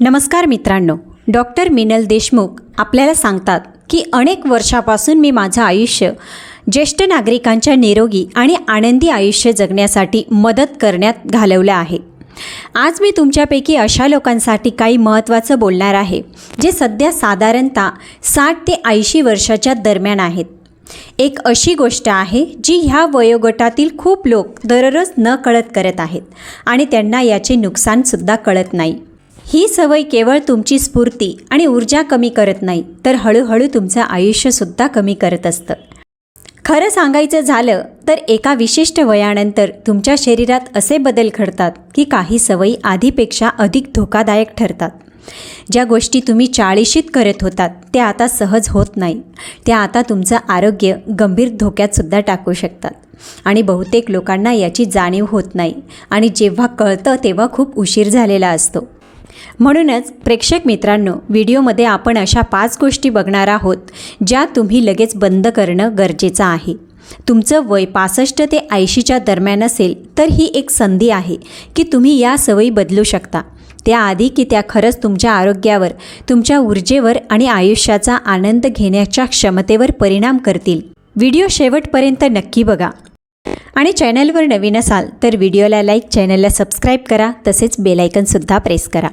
नमस्कार मित्रांनो डॉक्टर मिनल देशमुख आपल्याला सांगतात की अनेक वर्षापासून मी माझं आयुष्य ज्येष्ठ नागरिकांच्या निरोगी आणि आनंदी आयुष्य जगण्यासाठी मदत करण्यात घालवलं आहे. आज मी तुमच्यापैकी अशा लोकांसाठी काही महत्त्वाचं बोलणार आहे जे सध्या साधारणतः साठ ते ऐंशी वर्षाच्या दरम्यान आहेत. एक अशी गोष्ट आहे जी ह्या वयोगटातील खूप लोक दररोज न कळत करत आहेत आणि त्यांना याचे नुकसानसुद्धा कळत नाही. ही सवय केवळ तुमची स्फूर्ती आणि ऊर्जा कमी करत नाही तर हळूहळू तुमचं आयुष्यसुद्धा कमी करत असतं. खरं सांगायचं झालं तर एका विशिष्ट वयानंतर तुमच्या शरीरात असे बदल घडतात की काही सवयी आधीपेक्षा अधिक धोकादायक ठरतात. ज्या गोष्टी तुम्ही चाळीशीत करत होतात त्या आता सहज होत नाही त्या आता तुमचं आरोग्य गंभीर धोक्यातसुद्धा टाकू शकतात. आणि बहुतेक लोकांना याची जाणीव होत नाही. आणि जेव्हा कळतं तेव्हा खूप उशीर झालेला असतो. म्हणूनच प्रेक्षक मित्रांनो व्हिडिओमध्ये आपण अशा पाच गोष्टी बघणार आहोत ज्या तुम्ही लगेच बंद करणं गरजेचं आहे. तुमचं वय पासष्ट ते ऐंशीच्या दरम्यान असेल तर ही एक संधी आहे की तुम्ही या सवयी बदलू शकता. त्याआधी की त्या खरंच तुमच्या आरोग्यावर तुमच्या ऊर्जेवर आणि आयुष्याचा आनंद घेण्याच्या क्षमतेवर परिणाम करतील. व्हिडिओ शेवटपर्यंत नक्की बघा. आणि चॅनलवर नवीन असाल तर व्हिडिओला लाईक चॅनलला सबस्क्राईब करा तसेच बेलायकनसुद्धा प्रेस करा.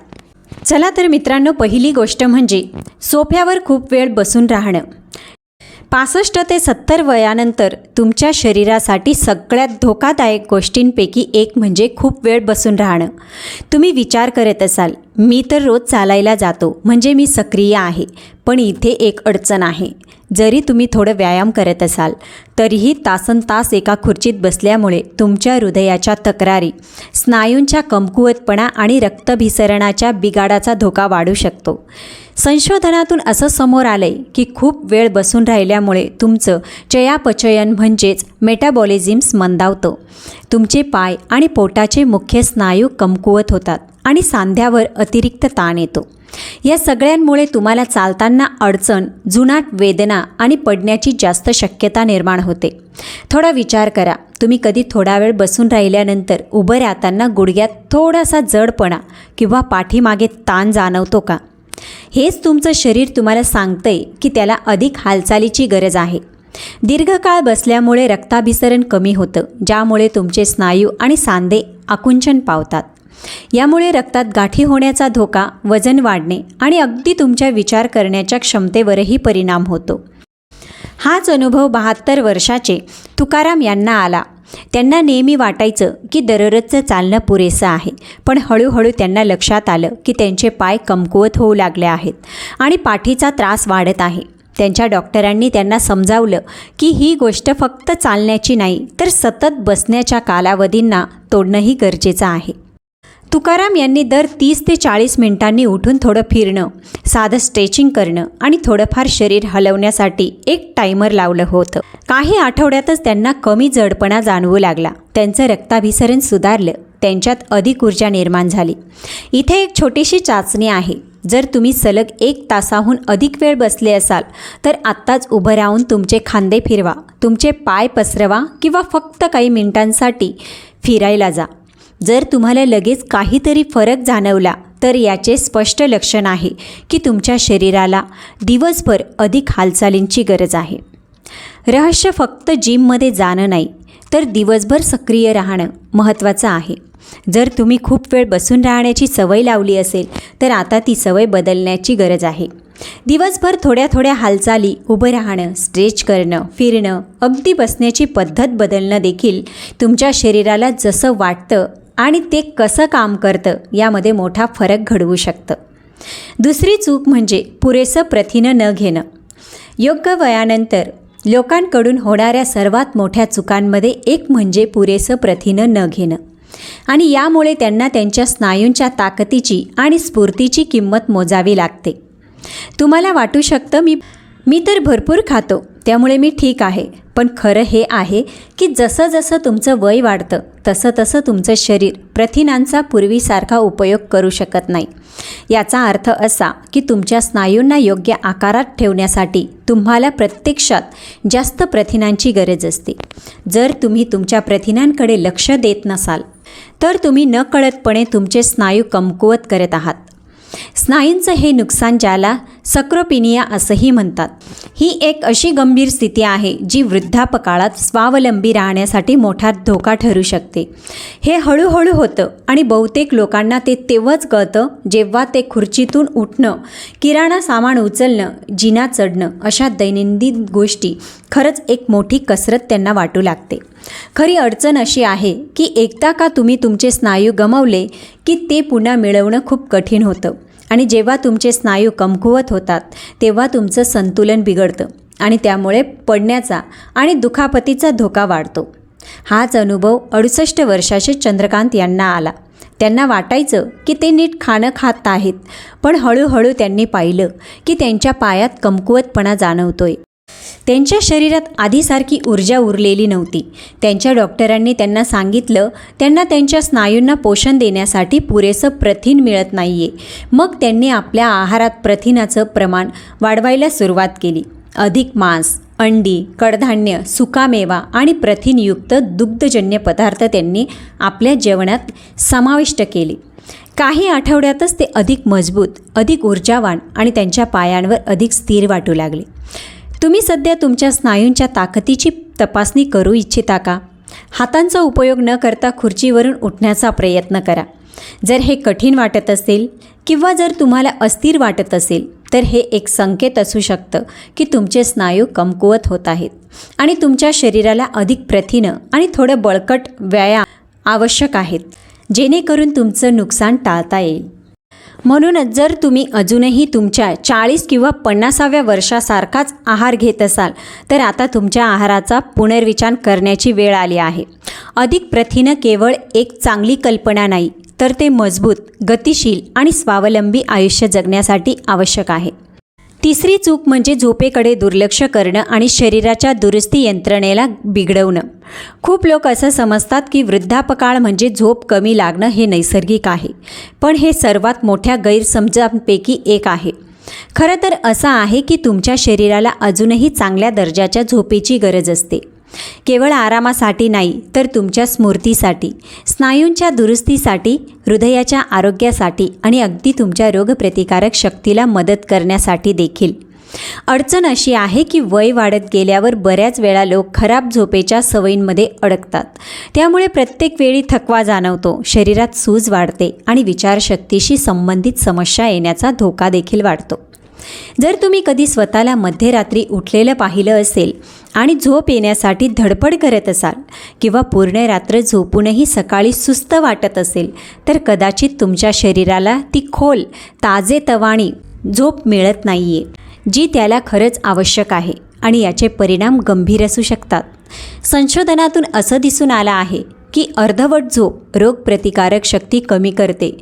चला तर मित्रांनो पहिली गोष्ट म्हणजे सोफ्यावर खूप वेळ बसून राहणं. पासष्ट ते सत्तर वयानंतर तुमच्या शरीरासाठी सगळ्यात धोकादायक गोष्टींपैकी एक म्हणजे खूप वेळ बसून राहणं. तुम्ही विचार करत असाल मी तर रोज चालायला जातो म्हणजे मी सक्रिय आहे पण इथे एक अडचण आहे. जरी तुम्ही थोडं व्यायाम करत असाल तरीही तासन तास एका खुर्चीत बसल्यामुळे तुमच्या हृदयाच्या तक्रारी स्नायूंच्या कमकुवतपणा आणि रक्तभिसरणाच्या बिघाडाचा धोका वाढू शकतो. संशोधनातून असं समोर आलं आहे की खूप वेळ बसून राहिल्यामुळे तुमचं चयापचयन म्हणजेच मेटाबॉलिझिम्स मंदावतं. तुमचे पाय आणि पोटाचे मुख्य स्नायू कमकुवत होतात. आणि सांध्यावर अतिरिक्त ताण येतो. या सगळ्यांमुळे तुम्हाला चालताना अडचण जुनाट वेदना आणि पडण्याची जास्त शक्यता निर्माण होते. थोडा विचार करा. तुम्ही कधी थोडा वेळ बसून राहिल्यानंतर उभं राहताना गुडघ्यात थोडासा जडपणा किंवा पाठीमागे ताण जाणवतो का? हेच तुमचं शरीर तुम्हाला सांगतंय की त्याला अधिक हालचालीची गरज आहे. दीर्घकाळ बसल्यामुळे रक्ताभिसरण कमी होतं ज्यामुळे तुमचे स्नायू आणि सांधे आकुंचन पावतात. यामुळे रक्तात गाठी होण्याचा धोका वजन वाढणे आणि अगदी तुमच्या विचार करण्याच्या क्षमतेवरही परिणाम होतो. हाच अनुभव बहात्तर वर्षाचे तुकाराम यांना आला. त्यांना नेहमी वाटायचं की दररोजचं चालणं पुरेसं आहे पण हळूहळू त्यांना लक्षात आलं की त्यांचे पाय कमकुवत होऊ लागले आहेत आणि पाठीचा त्रास वाढत आहे. त्यांच्या डॉक्टरांनी त्यांना समजावलं की ही गोष्ट फक्त चालण्याची नाही तर सतत बसण्याच्या कालावधींना तोडणंही गरजेचं आहे. तुकाराम यांनी दर तीस ते चाळीस मिनिटांनी उठून थोडं फिरणं साधं स्ट्रेचिंग करणं आणि थोडंफार शरीर हलवण्यासाठी एक टायमर लावलं होतं. काही आठवड्यातच त्यांना कमी जडपणा जाणवू लागला. त्यांचं रक्ताभिसरण सुधारलं. त्यांच्यात अधिक ऊर्जा निर्माण झाली. इथे एक छोटीशी चाचणी आहे. जर तुम्ही सलग एक तासाहून अधिक वेळ बसले असाल तर आत्ताच उभं राहून तुमचे खांदे फिरवा. तुमचे पाय पसरवा किंवा फक्त काही मिनिटांसाठी फिरायला जा. जर तुम्हाला लगेच काहीतरी फरक जाणवला तर याचे स्पष्ट लक्षण आहे की तुमच्या शरीराला दिवसभर अधिक हालचालींची गरज आहे. रहस्य फक्त जिममध्ये जाणं नाही तर दिवसभर सक्रिय राहणं महत्त्वाचं आहे. जर तुम्ही खूप वेळ बसून राहण्याची सवय लावली असेल तर आता ती सवय बदलण्याची गरज आहे. दिवसभर थोड्या थोड्या हालचाली उभं राहणं स्ट्रेच करणं फिरणं अगदी बसण्याची पद्धत बदलणं देखील तुमच्या शरीराला जसं वाटतं आणि ते कसं काम करतं यामध्ये मोठा फरक घडवू शकतं. दुसरी चूक म्हणजे पुरेसं प्रथिनं न घेणं. योग्य वयानंतर लोकांकडून होणाऱ्या सर्वात मोठ्या चुकांमध्ये एक म्हणजे पुरेसं प्रथिनं न घेणं. आणि यामुळे त्यांना त्यांच्या स्नायूंच्या ताकदीची आणि स्फूर्तीची किंमत मोजावी लागते. तुम्हाला वाटू शकतं मी मी तर भरपूर खातो त्यामुळे मी ठीक आहे. पण खरं हे आहे की जसं जसं तुमचं वय वाढतं तसं तसं तुमचं शरीर प्रथिनांचा पूर्वीसारखा उपयोग करू शकत नाही. याचा अर्थ असा की तुमच्या स्नायूंना योग्य आकारात ठेवण्यासाठी तुम्हाला प्रत्यक्षात जास्त प्रथिनांची गरज असते. जर तुम्ही तुमच्या प्रथिनांकडे लक्ष देत नसाल तर तुम्ही नकळतपणे तुमचे स्नायू कमकुवत करत आहात. स्नायूंचं हे नुकसान ज्याला सक्रोपिनिया असंही म्हणतात. ही एक अशी गंभीर स्थिती आहे जी वृद्धापकाळात स्वावलंबी राहण्यासाठी मोठा धोका ठरू शकते. हे हळूहळू होतं आणि बहुतेक लोकांना ते तेव्हाच कळतं जेव्हा ते खुर्चीतून उठणं किराणा सामान उचलणं जिना चढणं अशा दैनंदिन गोष्टी खरंच एक मोठी कसरत त्यांना वाटू लागते. खरी अडचण अशी आहे की एकदा का तुम्ही तुमचे स्नायू गमावले की ते पुन्हा मिळवणं खूप कठीण होतं. आणि जेव्हा तुमचे स्नायू कमकुवत होतात तेव्हा तुमचं संतुलन बिघडतं आणि त्यामुळे पडण्याचा आणि दुखापतीचा धोका वाढतो. हाच अनुभव अडुसष्ट वर्षाचे चंद्रकांत यांना आला. त्यांना वाटायचं की ते नीट खाणं खात आहेत पण हळूहळू त्यांनी पाहिलं की त्यांच्या पायात कमकुवतपणा जाणवतोय. त्यांच्या शरीरात आधीसारखी ऊर्जा उरलेली नव्हती. त्यांच्या डॉक्टरांनी त्यांना सांगितलं त्यांना त्यांच्या स्नायूंना पोषण देण्यासाठी पुरेसं प्रथिन मिळत नाही आहे मग त्यांनी आपल्या आहारात प्रथिनाचं प्रमाण वाढवायला सुरुवात केली. अधिक मांस अंडी कडधान्य सुकामेवा आणि प्रथिनयुक्त दुग्धजन्य पदार्थ त्यांनी आपल्या जेवणात समाविष्ट केले. काही आठवड्यातच ते अधिक मजबूत अधिक ऊर्जावान आणि त्यांच्या पायांवर अधिक स्थिर वाटू लागले. तुम्ही सध्या तुमच्या स्नायूंच्या ताकदीची तपासणी करू इच्छिता का? हातांचा उपयोग न करता खुर्चीवरून उठण्याचा प्रयत्न करा. जर हे कठीण वाटत असेल किंवा जर तुम्हाला अस्थिर वाटत असेल तर हे एक संकेत असू शकतं की तुमचे स्नायू कमकुवत होत आहेत आणि तुमच्या शरीराला अधिक प्रथिनं आणि थोडं बळकट व्यायाम आवश्यक आहेत जेणेकरून तुमचं नुकसान टाळता येईल. म्हणूनच जर तुम्ही अजूनही तुमच्या चाळीस किंवा पन्नासाव्या वर्षासारखाच आहार घेत असाल तर आता तुमच्या आहाराचा पुनर्विचार करण्याची वेळ आली आहे. अधिक प्रथिनं केवळ एक चांगली कल्पना नाही तर ते मजबूत गतिशील आणि स्वावलंबी आयुष्य जगण्यासाठी आवश्यक आहे. तिसरी चूक म्हणजे झोपेकडे दुर्लक्ष करणं आणि शरीराच्या दुरुस्ती यंत्रणेला बिघडवणं. खूप लोक असं समजतात की वृद्धापकाळ म्हणजे झोप कमी लागणं हे नैसर्गिक आहे पण हे सर्वात मोठ्या गैरसमजांपैकी एक आहे. खरं तर असं आहे की तुमच्या शरीराला अजूनही चांगल्या दर्जाच्या झोपेची गरज असते. केवळ आरामासाठी नाही तर तुमच्या स्मृतीसाठी स्नायूंच्या दुरुस्तीसाठी हृदयाच्या आरोग्यासाठी आणि अगदी तुमच्या रोगप्रतिकारक शक्तीला मदत करण्यासाठी देखील. अडचण अशी आहे की वय वाढत गेल्यावर बऱ्याच वेळा लोक खराब झोपेच्या सवयींमध्ये अडकतात. त्यामुळे प्रत्येक वेळी थकवा जाणवतो शरीरात सूज वाढते आणि विचारशक्तीशी संबंधित समस्या येण्याचा धोका देखील वाढतो. जर तुम्ही कधी स्वतःला मध्यरात्री उठलेलं पाहिलं असेल आणि झोप येण्यासाठी धडपड करत असाल किंवा पूर्ण रात्र झोपूनही सकाळी सुस्त वाटत असेल तर कदाचित तुमच्या शरीराला ती खोल ताजेतवाणी झोप मिळत नाही आहे जी त्याला खरंच आवश्यक आहे आणि याचे परिणाम गंभीर असू शकतात. संशोधनातून असं दिसून आलं आहे की अर्धवट झोप रोगप्रतिकारक शक्ती कमी करते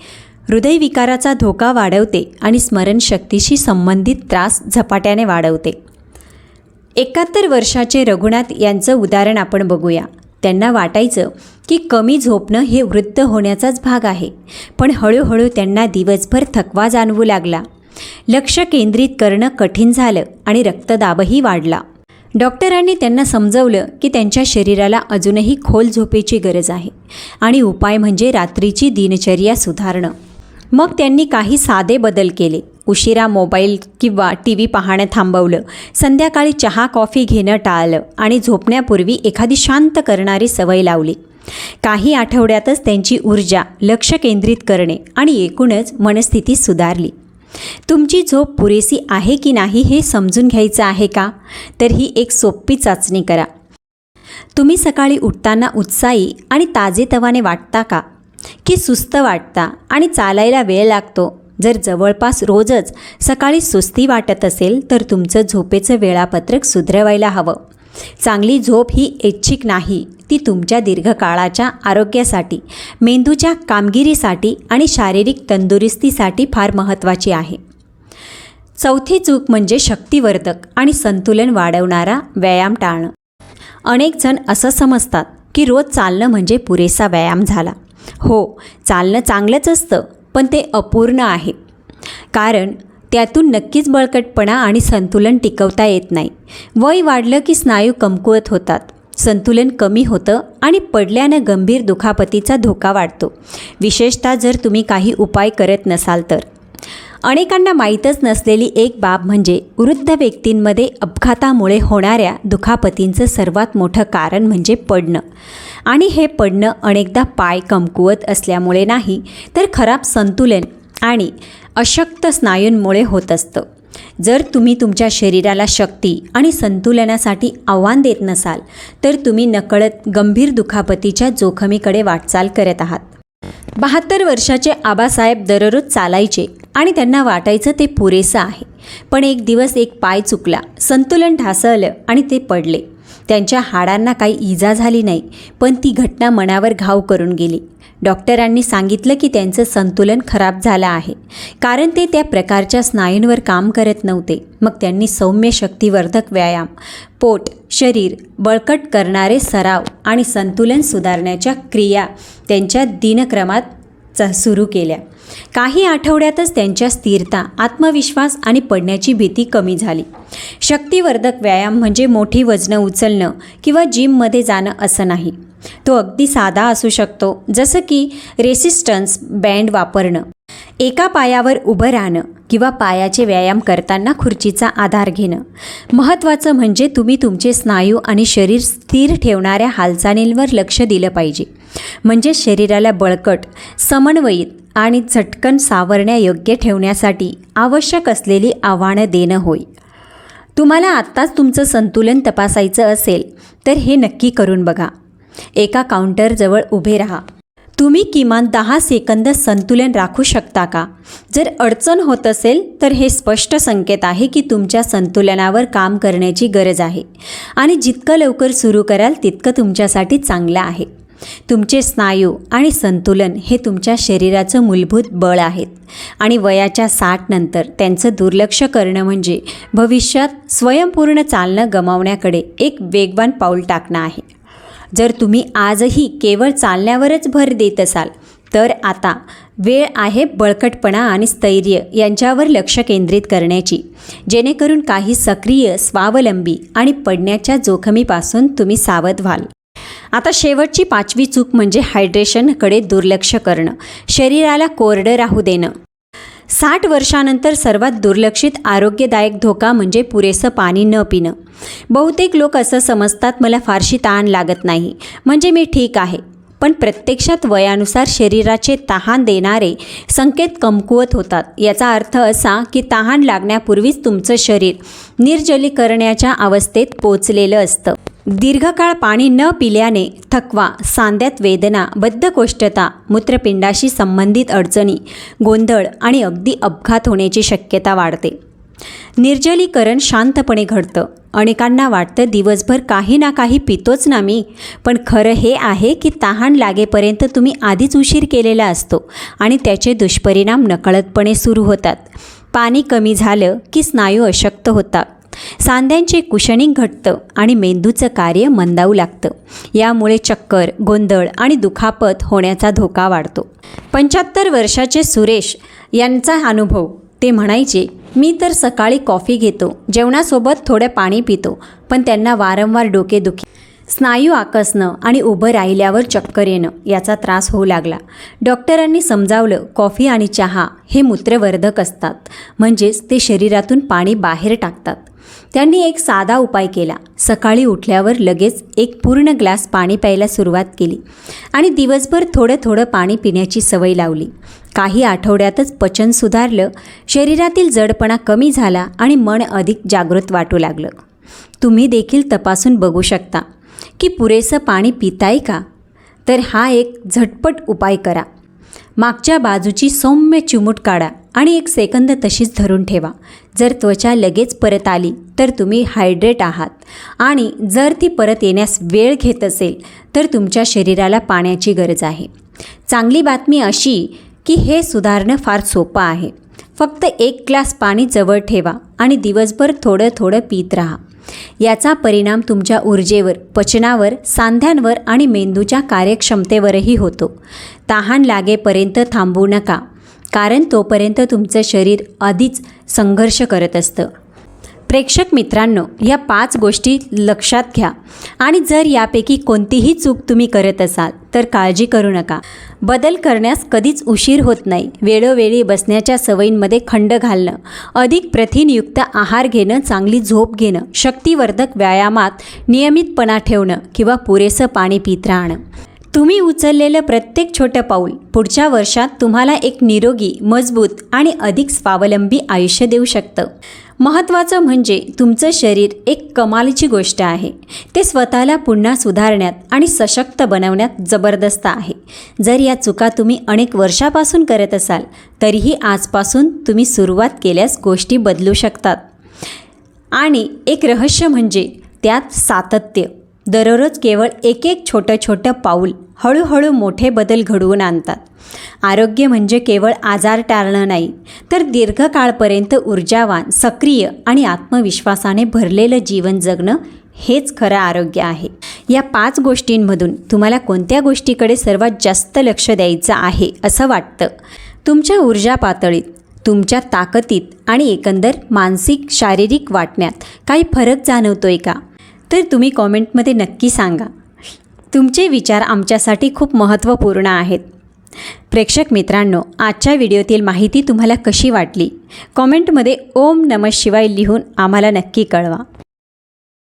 हृदयविकाराचा धोका वाढवते आणि स्मरणशक्तीशी संबंधित त्रास झपाट्याने वाढवते. एकाहत्तर वर्षाचे रघुनाथ यांचं उदाहरण आपण बघूया. त्यांना वाटायचं की कमी झोपणं हे वृद्ध होण्याचाच भाग आहे. पण हळूहळू त्यांना दिवसभर थकवा जाणवू लागला. लक्ष केंद्रित करणं कठीण झालं आणि रक्तदाबही वाढला. डॉक्टरांनी त्यांना समजवलं की त्यांच्या शरीराला अजूनही खोल झोपेची गरज आहे आणि उपाय म्हणजे रात्रीची दिनचर्या सुधारणं. मग त्यांनी काही साधे बदल केले. उशिरा मोबाईल किंवा टी व्ही पाहणं थांबवलं. संध्याकाळी चहा कॉफी घेणं टाळलं आणि झोपण्यापूर्वी एखादी शांत करणारी सवय लावली. काही आठवड्यातच त्यांची ऊर्जा लक्ष केंद्रित करणे आणि एकूणच मनस्थिती सुधारली. तुमची झोप पुरेसी आहे की नाही हे समजून घ्यायचं आहे का? तर ही एक सोपी चाचणी करा. तुम्ही सकाळी उठताना उत्साही आणि ताजेतवाने वाटता का? की सुस्त वाटता आणि चालायला वेळ लागतो? जर जवळपास रोजच सकाळी सुस्ती वाटत असेल तर तुमचं झोपेचं वेळापत्रक सुधरवायला हवं. चांगली झोप ही ऐच्छिक नाही ती तुमच्या दीर्घकाळाच्या आरोग्यासाठी मेंदूच्या कामगिरीसाठी आणि शारीरिक तंदुरुस्तीसाठी फार महत्त्वाची आहे. चौथी चूक म्हणजे शक्तिवर्धक आणि संतुलन वाढवणारा व्यायाम टाळणं. अनेक जण असं समजतात की रोज चालणं म्हणजे पुरेसा व्यायाम झाला. हो चालणं चांगलंच असतं पण ते अपूर्ण आहे. कारण त्यातून नक्कीच बळकटपणा आणि संतुलन टिकवता येत नाही. वय वाढलं की स्नायू कमकुवत होतात. संतुलन कमी होतं आणि पडल्यानं गंभीर दुखापतीचा धोका वाढतो. विशेषतः जर तुम्ही काही उपाय करत नसाल तर. अनेकांना माहीतच नसलेली एक बाब म्हणजे वृद्ध व्यक्तींमध्ये अपघातामुळे होणाऱ्या दुखापतींचं सर्वात मोठं कारण म्हणजे पडणं. आणि हे पडणं अनेकदा पाय कमकुवत असल्यामुळे नाही तर खराब संतुलन आणि अशक्त स्नायूंमुळे होत असतं. जर तुम्ही तुमच्या शरीराला शक्ती आणि संतुलनासाठी आव्हान देत नसाल तर तुम्ही नकळत गंभीर दुखापतीच्या जोखमीकडे वाटचाल करत आहात. बहात्तर वर्षाचे आबासाहेब दररोज चालायचे आणि त्यांना वाटायचं ते पुरेसं आहे. पण एक दिवस एक पाय चुकला. संतुलन ढासळलं आणि ते पडले. त्यांच्या हाडांना काही इजा झाली नाही पण ती घटना मनावर घाव करून गेली. डॉक्टरांनी सांगितलं की त्यांचं संतुलन खराब झालं आहे. कारण ते त्या प्रकारच्या स्नायूंवर काम करत नव्हते. मग त्यांनी सौम्य शक्तिवर्धक व्यायाम पोट शरीर बळकट करणारे सराव आणि संतुलन सुधारण्याच्या क्रिया त्यांच्या दिनक्रमात च सुरू केल्या. काही आठवड्यातच त्यांच्या स्थिरता आत्मविश्वास आणि पडण्याची भीती कमी झाली. शक्तिवर्धक व्यायाम म्हणजे मोठी वजनं उचलणं किंवा जिममध्ये जाणं असं नाही. तो अगदी साधा असू शकतो जसं की रेसिस्टन्स बँड वापरणं. एका पायावर उभं राहणं किंवा पायाचे व्यायाम करताना खुर्चीचा आधार घेणं. महत्त्वाचं म्हणजे तुम्ही तुमचे स्नायू आणि शरीर स्थिर ठेवणाऱ्या हालचालींवर लक्ष दिलं पाहिजे. म्हणजे शरीराला बळकट समन्वयित आणि झटकन सावरण्यायोग्य ठेवण्यासाठी आवश्यक असलेली आव्हानं देणं होय. तुम्हाला आत्ताच तुमचं संतुलन तपासायचं असेल तर हे नक्की करून बघा. एका काउंटरजवळ उभे राहा. तुम्ही किमान दहा सेकंद संतुलन राखू शकता का? जर अडचण होत असेल तर हे स्पष्ट संकेत आहे की तुमच्या संतुलनावर काम करण्याची गरज आहे आणि जितकं लवकर सुरू कराल तितकं तुमच्यासाठी चांगलं आहे. तुमचे स्नायू आणि संतुलन हे तुमच्या शरीराचं मूलभूत बळ आहेत. आणि वयाच्या साठ नंतर त्यांचं दुर्लक्ष करणं म्हणजे भविष्यात स्वयंपूर्ण चालणं गमावण्याकडे एक वेगवान पाऊल टाकणं आहे. जर तुम्ही आजही केवळ चालण्यावरच भर देत असाल तर आता वेळ आहे बळकटपणा आणि स्थैर्य यांच्यावर लक्ष केंद्रित करण्याची. जेणेकरून काही सक्रिय स्वावलंबी आणि पडण्याच्या जोखमीपासून तुम्ही सावध व्हाल. आता शेवटची पाचवी चूक म्हणजे हायड्रेशनकडे दुर्लक्ष करणं. शरीराला कोरडं राहू देणं. साठ वर्षानंतर सर्वात दुर्लक्षित आरोग्यदायक धोका म्हणजे पुरेसं पाणी न पिणं. बहुतेक लोक असं समजतात मला फारशी ताण लागत नाही. म्हणजे मी ठीक आहे. पण प्रत्यक्षात वयानुसार शरीराचे तहान देणारे संकेत कमकुवत होतात. याचा अर्थ असा की तहान लागण्यापूर्वीच तुमचं शरीर निर्जलीकरणाच्या अवस्थेत पोचलेलं असतं. दीर्घकाळ पाणी न पिल्याने थकवा सांध्यात वेदना बद्धकोष्ठता मूत्रपिंडाशी संबंधित अडचणी गोंधळ आणि अगदी अपघात होण्याची शक्यता वाढते. निर्जलीकरण शांतपणे घडतं. अनेकांना वाटतं दिवसभर काही ना काही पितोच ना मी. पण खरं हे आहे की तहान लागेपर्यंत तुम्ही आधीच उशीर केलेला असतो आणि त्याचे दुष्परिणाम नकळतपणे सुरू होतात. पाणी कमी झालं की स्नायू अशक्त होतात. सांध्यांचे कुशनिंग घटतं आणि मेंदूचं कार्य मंदावू लागतं. यामुळे चक्कर गोंधळ आणि दुखापत होण्याचा धोका वाढतो. पंच्याहत्तर वर्षाचे सुरेश यांचा अनुभव. ते म्हणायचे मी तर सकाळी कॉफी घेतो जेवणासोबत थोडं पाणी पितो पण त्यांना वारंवार डोकेदुखी स्नायू आकसणं आणि उभं राहिल्यावर चक्कर येणं याचा त्रास होऊ लागला. डॉक्टरांनी समजावलं कॉफी आणि चहा हे मूत्रवर्धक असतात. म्हणजेच ते शरीरातून पाणी बाहेर टाकतात. त्यांनी एक साधा उपाय केला. सकाळी उठल्यावर लगेच एक पूर्ण ग्लास पाणी प्यायला सुरुवात केली आणि दिवसभर थोडं थोडं पाणी पिण्याची सवय लावली. काही आठवड्यातच पचन सुधारलं शरीरातील जडपणा कमी झाला आणि मन अधिक जागृत वाटू लागलं. तुम्ही देखील तपासून बघू शकता. की पुरेसं पाणी पिताय का? तर हा एक झटपट उपाय करा. मागच्या बाजूची सौम्य चिमूट काढा आणि एक सेकंद तशीच धरून ठेवा. जर त्वचा लगेच परत आली तर तुम्ही हायड्रेट आहात. आणि जर ती परत येण्यास वेळ घेत असेल तर तुमच्या शरीराला पाण्याची गरज आहे. चांगली बातमी अशी की हे सुधारणं फार सोपं आहे. फक्त एक ग्लास पाणी जवळ ठेवा आणि दिवसभर थोडं थोडं पित राहा. याचा परिणाम तुमच्या ऊर्जेवर पचनावर सांध्यांवर आणि मेंदूच्या कार्यक्षमतेवरही होतो. तहान लागेपर्यंत थांबू नका कारण तोपर्यंत तुमचं शरीर आधीच संघर्ष करत असतं. प्रेक्षक मित्रांनो या पाच गोष्टी लक्षात घ्या. आणि जर यापैकी कोणतीही चूक तुम्ही करत असाल तर काळजी करू नका. बदल करण्यास कधीच उशीर होत नाही. वेळोवेळी बसण्याच्या सवयींमध्ये खंड घालणं अधिक प्रथिनयुक्त आहार घेणं चांगली झोप घेणं शक्तिवर्धक व्यायामात नियमितपणा ठेवणं किंवा पुरेसं पाणी पित राहणं. तुम्ही उचललेलं प्रत्येक छोटं पाऊल पुढच्या वर्षात तुम्हाला एक निरोगी मजबूत आणि अधिक स्वावलंबी आयुष्य देऊ शकतं. महत्त्वाचं म्हणजे तुमचं शरीर एक कमालीची गोष्ट आहे. ते स्वतःला पुन्हा सुधारण्यात आणि सशक्त बनवण्यात जबरदस्त आहे. जर या चुका तुम्ही अनेक वर्षापासून करत असाल तरीही आजपासून तुम्ही सुरुवात केल्यास गोष्टी बदलू शकतात. आणि एक रहस्य म्हणजे त्यात सातत्य. दररोज केवळ एक एक छोटं छोटं पाऊल हळूहळू मोठे बदल घडवून आणतात. आरोग्य म्हणजे केवळ आजार टाळणं नाही तर दीर्घकाळपर्यंत ऊर्जावान सक्रिय आणि आत्मविश्वासाने भरलेलं जीवन जगणं हेच खरं आरोग्य आहे. या पाच गोष्टींमधून तुम्हाला कोणत्या गोष्टीकडे सर्वात जास्त लक्ष द्यायचं आहे असं वाटतं? तुमच्या ऊर्जा पातळीत तुमच्या ताकदीत आणि एकंदर मानसिक शारीरिक वाटण्यात काही फरक जाणवतोय का? तर तुम्ही कॉमेंटमध्ये नक्की सांगा. तुमचे विचार आमच्यासाठी खूप महत्त्वपूर्ण आहेत. प्रेक्षक मित्रांनो आजच्या व्हिडिओतील माहिती तुम्हाला कशी वाटली? कॉमेंटमध्ये ओम नमः शिवाय लिहून आम्हाला नक्की कळवा.